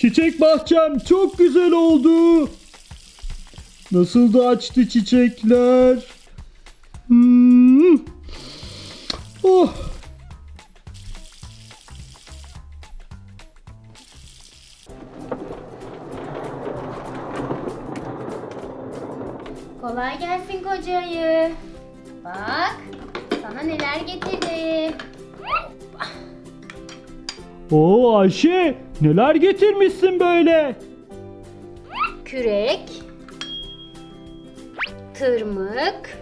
Çiçek bahçem çok güzel oldu. Nasıl da açtı çiçekler. Hmm. Oh. Kolay gelsin koca ayı. Bak sana neler getirdim. Oo Ayşe neler getirmişsin böyle? Kürek, tırmık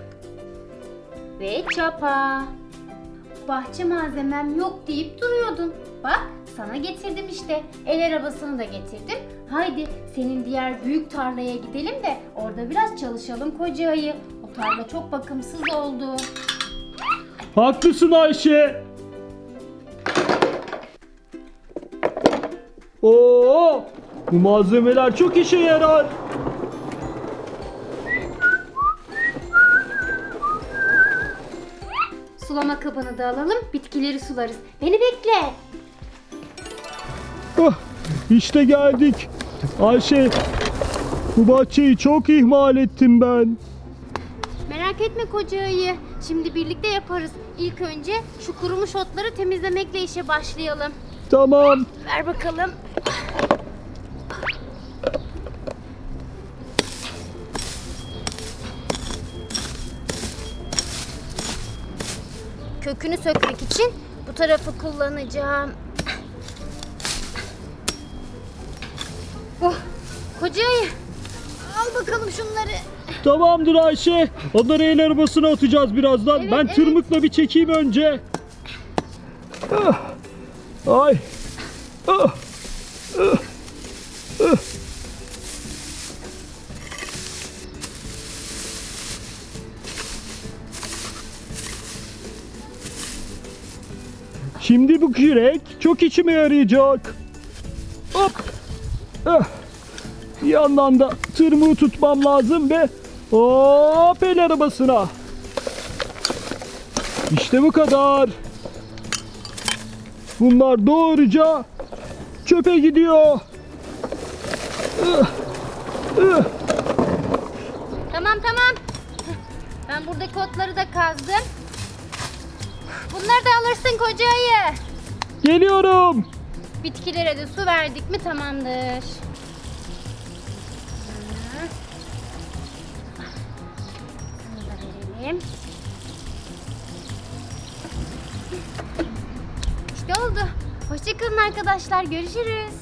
ve çapa. Bahçe malzemem yok deyip duruyordun. Bak sana getirdim işte. El arabasını da getirdim. Haydi senin diğer büyük tarlaya gidelim de orada biraz çalışalım koca ayı. O tarla çok bakımsız oldu. Haklısın Ayşe. Oo, bu malzemeler çok işe yarar. Sulama kabını da alalım, bitkileri sularız. Beni bekle. Oh, işte geldik. Ayşe, bu bahçeyi çok ihmal ettim ben. Merak etme koca ayı. Şimdi birlikte yaparız. İlk önce şu kurumuş otları temizlemekle işe başlayalım. Tamam. Ver bakalım. Kökünü sökmek için bu tarafı kullanacağım. Oh, koca ayı. Al bakalım şunları. Tamamdır Ayşe. Onları el arabasına atacağız birazdan. Evet, ben evet. tırmıkla bir çekeyim önce. Ah, Ay. Ah. Şimdi bu kürek çok içime yarayacak. Hop. Bir yandan da tırmığı tutmam lazım ve hop el arabasına. İşte bu kadar. Bunlar doğruca çöpe gidiyor. Tamam tamam. Ben buradaki otları da kazdım. Bunları da alırsın koca ayı. Geliyorum. Bitkilere de su verdik mi tamamdır. Bunu da verelim. Hoşçakalın arkadaşlar. Görüşürüz.